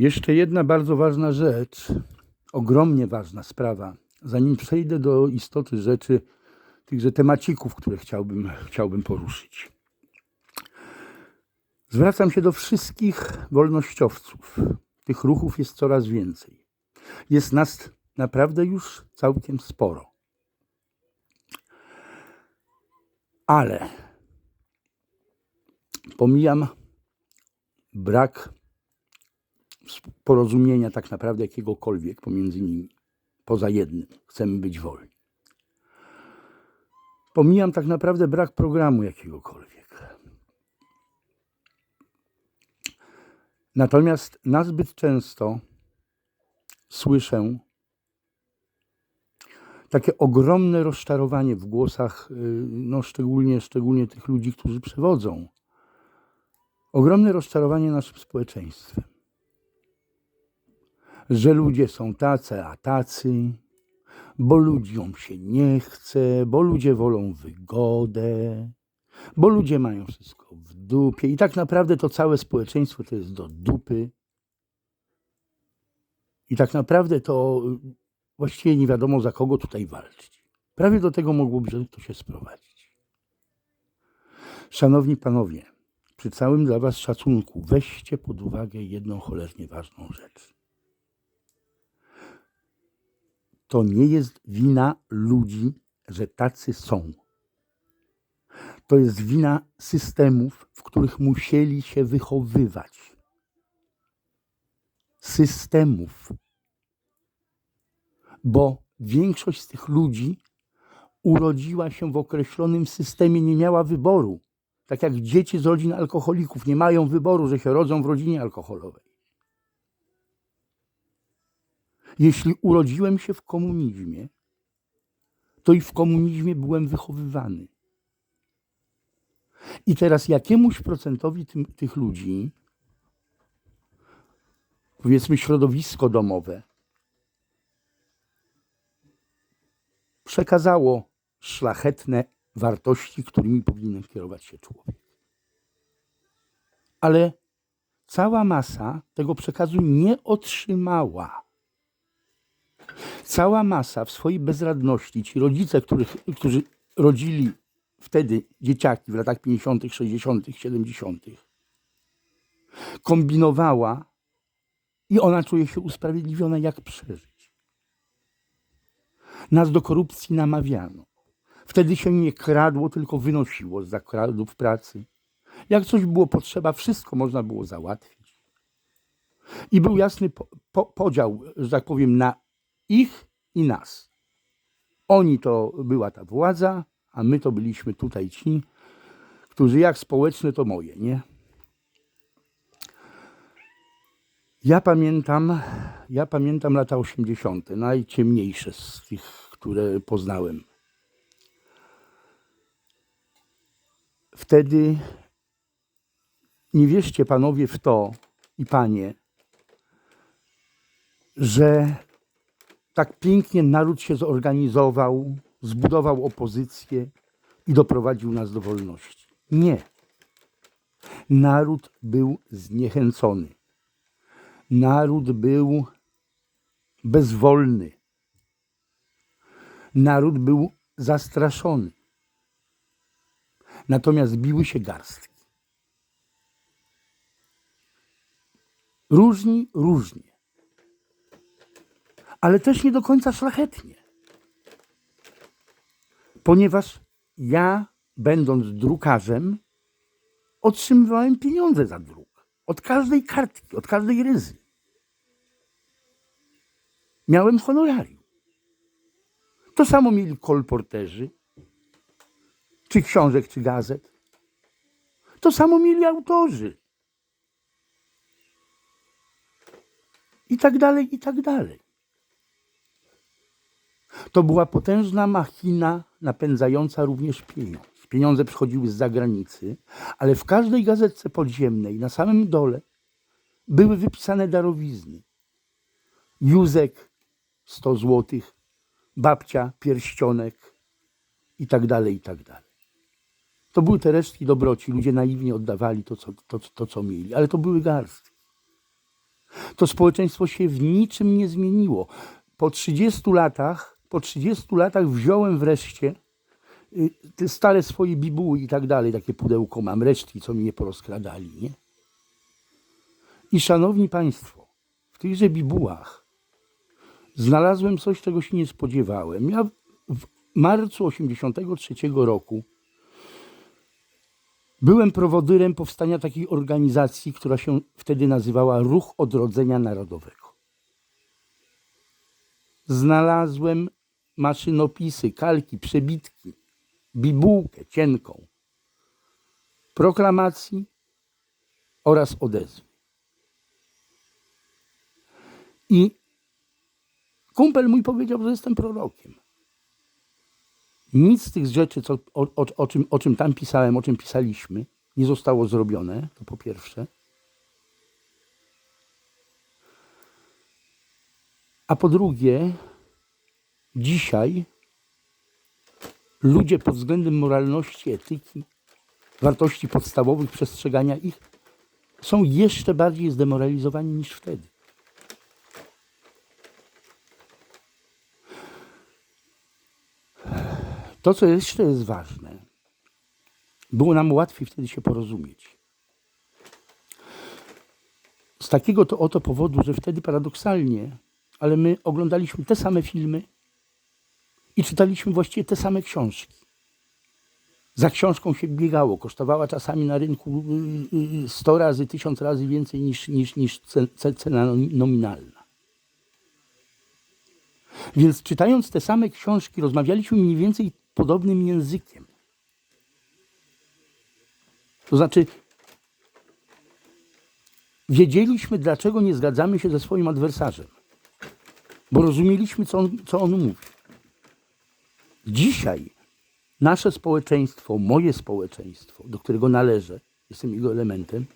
Jeszcze jedna bardzo ważna rzecz, ogromnie ważna sprawa, zanim przejdę do istoty rzeczy, tychże temacików, które chciałbym, chciałbym poruszyć. Zwracam się do wszystkich wolnościowców. Tych ruchów jest coraz więcej. Jest nas naprawdę już całkiem sporo. Ale pomijam brak porozumienia tak naprawdę jakiegokolwiek pomiędzy nimi, poza jednym. Chcemy być wolni. Pomijam tak naprawdę brak programu jakiegokolwiek. Natomiast nazbyt często słyszę takie ogromne rozczarowanie w głosach, y, no szczególnie, szczególnie tych ludzi, którzy przewodzą. Ogromne rozczarowanie naszym społeczeństwem. Że ludzie są tacy, a tacy, bo ludziom się nie chce, bo ludzie wolą wygodę, bo ludzie mają wszystko w dupie i tak naprawdę to całe społeczeństwo to jest do dupy. I tak naprawdę to y, właściwie nie wiadomo za kogo tutaj walczyć. Prawie do tego mogłoby to się sprowadzić. Szanowni panowie, przy całym dla was szacunku, weźcie pod uwagę jedną cholernie ważną rzecz. To nie jest wina ludzi, że tacy są. To jest wina systemów, w których musieli się wychowywać. Systemów. Bo większość z tych ludzi urodziła się w określonym systemie, nie miała wyboru. Tak jak dzieci z rodzin alkoholików nie mają wyboru, że się rodzą w rodzinie alkoholowej. Jeśli urodziłem się w komunizmie, to i w komunizmie byłem wychowywany. I teraz jakiemuś procentowi tym, tych ludzi, powiedzmy środowisko domowe, przekazało szlachetne wartości, którymi powinien kierować się człowiek. Ale cała masa tego przekazu nie otrzymała. Cała masa w swojej bezradności, ci rodzice, których, którzy rodzili wtedy dzieciaki w latach 50., 60., 70., kombinowała i ona czuje się usprawiedliwiona, jak przeżyć. Nas do korupcji namawiano. Wtedy się nie kradło, tylko wynosiło z zakładów pracy. Jak coś było potrzeba, wszystko można było załatwić. I był jasny po, po, podział, że tak powiem, na ich i nas. Oni to była ta władza, a my to byliśmy tutaj ci, którzy jak społeczne to moje, nie? Ja pamiętam, ja pamiętam lata 80., najciemniejsze z tych, które poznałem. Wtedy nie wierzcie panowie w to i panie, że tak pięknie naród się zorganizował, zbudował opozycję i doprowadził nas do wolności. Nie. Naród był zniechęcony. Naród był bezwolny. Naród był zastraszony. Natomiast biły się garstki. Różni, różnie. Ale też nie do końca szlachetnie. Ponieważ ja, będąc drukarzem, otrzymywałem pieniądze za druk. Od każdej kartki, od każdej ryzy. Miałem honorarium. To samo mieli kolporterzy, czy książek, czy gazet. To samo mieli autorzy. I tak dalej, i tak dalej. To była potężna machina napędzająca również pieniądz. Pieniądze przychodziły z zagranicy, ale w każdej gazetce podziemnej, na samym dole, były wypisane darowizny. Józek 100 złotych, babcia pierścionek i tak dalej, i tak dalej. To były te resztki dobroci. Ludzie naiwnie oddawali to, co, to, to, co mieli, ale to były garstki. to społeczeństwo się w niczym nie zmieniło. Po 30 latach, po 30 latach wziąłem wreszcie y, te stare swoje bibuły i tak dalej, takie pudełko mam, resztki, co mi je porozkradali, nie? I szanowni Państwo, w tychże bibułach znalazłem coś, czego się nie spodziewałem. Ja w marcu 83 roku byłem prowodyrem powstania takiej organizacji, która się wtedy nazywała Ruch Odrodzenia Narodowego. Znalazłem maszynopisy, kalki, przebitki, bibułkę cienką, proklamacji oraz odezwy. I kumpel mój powiedział, że jestem prorokiem. Nic z tych rzeczy, co, o, o, o, czym, o czym tam pisałem, o czym pisaliśmy, nie zostało zrobione, to po pierwsze. A po drugie, dzisiaj ludzie pod względem moralności, etyki, wartości podstawowych, przestrzegania ich, są jeszcze bardziej zdemoralizowani niż wtedy. To, co jeszcze jest ważne, było nam łatwiej wtedy się porozumieć. Z takiego to oto powodu, że wtedy paradoksalnie, ale my oglądaliśmy te same filmy i czytaliśmy właściwie te same książki. Za książką się biegało, kosztowała czasami na rynku y, y, 100 razy, 1000 razy więcej niż, niż, niż ce- ce- cena nominalna. Więc czytając te same książki, rozmawialiśmy mniej więcej podobnym językiem. To znaczy, wiedzieliśmy, dlaczego nie zgadzamy się ze swoim adwersarzem, bo rozumieliśmy, co on, co on mówi. Dzisiaj nasze społeczeństwo, moje społeczeństwo, do którego należę, jestem jego elementem,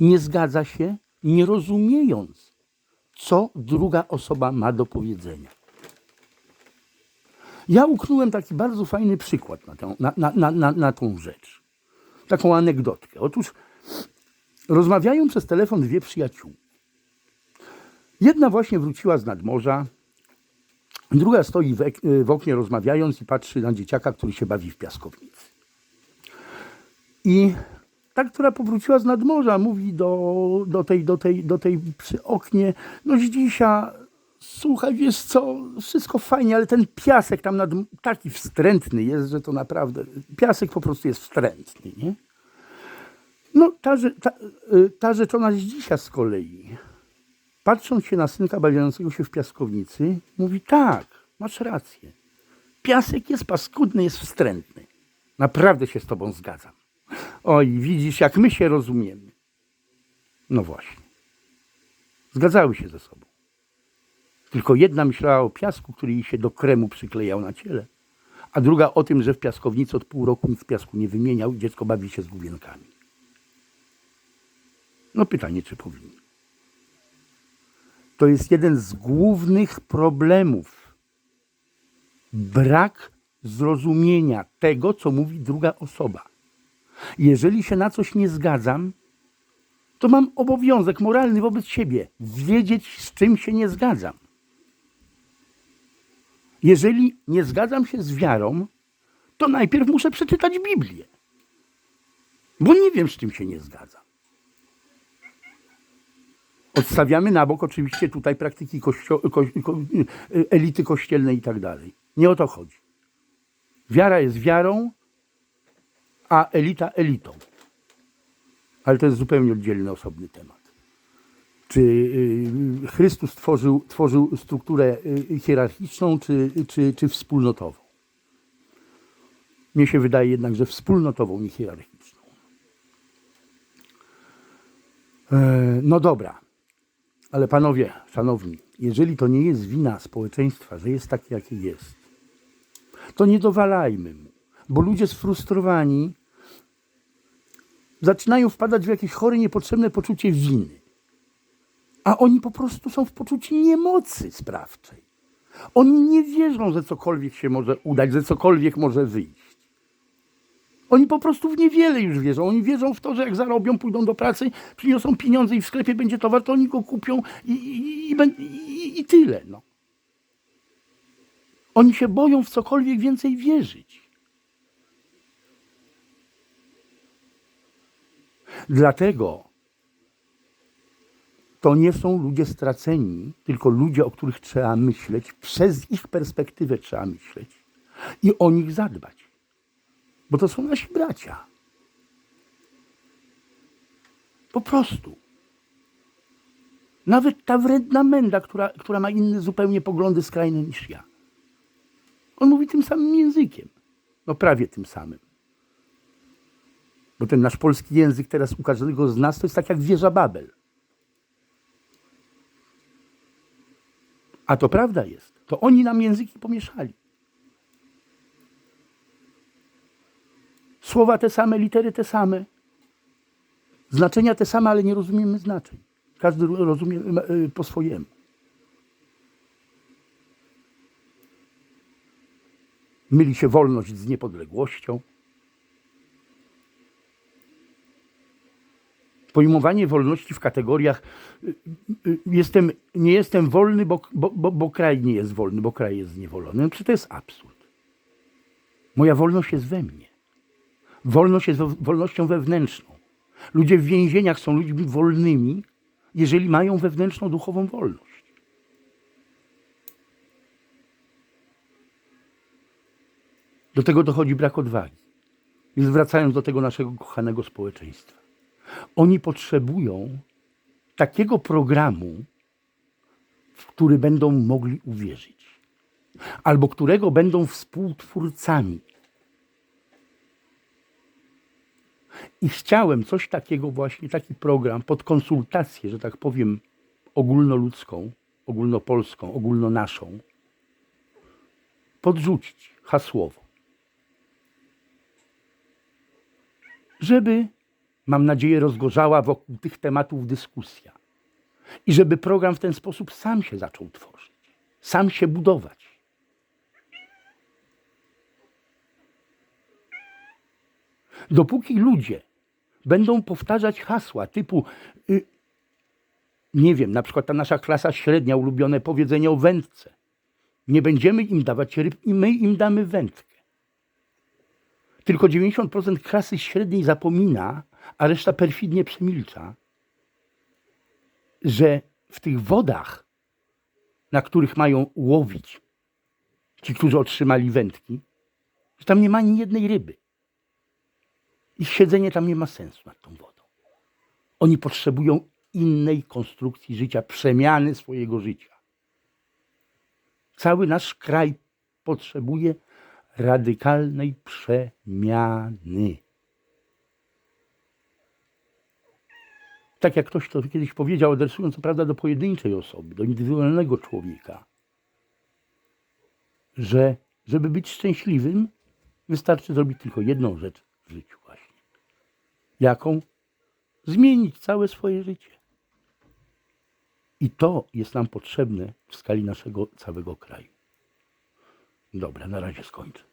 nie zgadza się, nie rozumiejąc, co druga osoba ma do powiedzenia. Ja uknąłem taki bardzo fajny przykład na, tę, na, na, na, na, tą rzecz. Taką anegdotkę. Otóż rozmawiają przez telefon dwie przyjaciółki. Jedna właśnie wróciła z nadmorza, druga stoi w, ek- w oknie rozmawiając i patrzy na dzieciaka, który się bawi w piaskownicy. I ta, która powróciła z nadmorza, mówi do, do, tej, do, tej, do tej przy oknie, no Zdzisia, słuchaj, wiesz co, wszystko fajnie, ale ten piasek tam nad, taki wstrętny jest, że to naprawdę, piasek po prostu jest wstrętny, nie? No ta, ta, y, ta rzeczona Zdzisia z kolei, patrząc się na synka bawiącego się w piaskownicy, mówi tak, masz rację. Piasek jest paskudny, jest wstrętny. Naprawdę się z tobą zgadzam. Oj, widzisz, jak my się rozumiemy. No właśnie. Zgadzały się ze sobą. Tylko jedna myślała o piasku, który jej się do kremu przyklejał na ciele, a druga o tym, że w piaskownicy od pół roku nic piasku nie wymieniał i dziecko bawi się z główienkami. No pytanie, czy powinien. To jest jeden z głównych problemów. Brak zrozumienia tego, co mówi druga osoba. Jeżeli się na coś nie zgadzam, to mam obowiązek moralny wobec siebie wiedzieć, z czym się nie zgadzam. Jeżeli nie zgadzam się z wiarą, to najpierw muszę przeczytać Biblię, bo nie wiem, z czym się nie zgadzam. Odstawiamy na bok oczywiście tutaj praktyki kościo- ko- ko- elity kościelnej i tak dalej. Nie o to chodzi. Wiara jest wiarą, a elita elitą. Ale to jest zupełnie oddzielny, osobny temat. Czy y, Chrystus tworzył, tworzył strukturę y, hierarchiczną, czy, czy, czy wspólnotową? Mnie się wydaje jednak, że wspólnotową, nie hierarchiczną. E, No dobra, ale panowie, szanowni, jeżeli to nie jest wina społeczeństwa, że jest takie, jakie jest, to nie dowalajmy mu, bo ludzie sfrustrowani zaczynają wpadać w jakieś chore, niepotrzebne poczucie winy. A oni po prostu są w poczuciu niemocy sprawczej. Oni nie wierzą, że cokolwiek się może udać, że cokolwiek może wyjść. Oni po prostu w niewiele już wierzą. Oni wierzą w to, że jak zarobią, pójdą do pracy, przyniosą pieniądze i w sklepie będzie towar, to oni go kupią i, i, i, i tyle. No. Oni się boją w cokolwiek więcej wierzyć. Dlatego to nie są ludzie straceni, tylko ludzie, o których trzeba myśleć, przez ich perspektywę trzeba myśleć i o nich zadbać. Bo to są nasi bracia. Po prostu. Nawet ta wredna menda, która, która ma inne zupełnie poglądy skrajne niż ja. On mówi tym samym językiem. No prawie tym samym. Bo ten nasz polski język teraz u każdego z nas to jest tak jak wieża Babel. A to prawda jest. To oni nam języki pomieszali. Słowa te same, litery te same. Znaczenia te same, ale nie rozumiemy znaczeń. Każdy rozumie y, po swojemu. Myli się wolność z niepodległością. Pojmowanie wolności w kategoriach y, y, jestem, nie jestem wolny, bo, bo, bo, kraj nie jest wolny, bo kraj jest zniewolony. No, to jest absurd. Moja wolność jest we mnie. Wolność jest wo- wolnością wewnętrzną. Ludzie w więzieniach są ludźmi wolnymi, jeżeli mają wewnętrzną duchową wolność. Do tego dochodzi brak odwagi. Więc wracając do tego naszego kochanego społeczeństwa. Oni potrzebują takiego programu, w który będą mogli uwierzyć, albo którego będą współtwórcami. I chciałem coś takiego właśnie, taki program pod konsultację, że tak powiem, ogólnoludzką, ogólnopolską, ogólnonaszą, podrzucić hasłowo. Żeby, mam nadzieję, rozgorzała wokół tych tematów dyskusja. I żeby program w ten sposób sam się zaczął tworzyć, sam się budować. Dopóki ludzie będą powtarzać hasła typu, y, nie wiem, na przykład ta nasza klasa średnia, ulubione powiedzenie o wędce. Nie będziemy im dawać ryb i my im damy wędkę. Tylko 90% klasy średniej zapomina, a reszta perfidnie przemilcza, że w tych wodach, na których mają łowić ci, którzy otrzymali wędki, że tam nie ma ani jednej ryby. Ich siedzenie tam nie ma sensu nad tą wodą. Oni potrzebują innej konstrukcji życia, przemiany swojego życia. Cały nasz kraj potrzebuje radykalnej przemiany. Tak jak ktoś to kiedyś powiedział, adresując co prawda do pojedynczej osoby, do indywidualnego człowieka, że żeby być szczęśliwym, wystarczy zrobić tylko jedną rzecz w życiu. Jaką? Zmienić całe swoje życie. I to jest nam potrzebne w skali naszego całego kraju. Dobra, na razie skończę.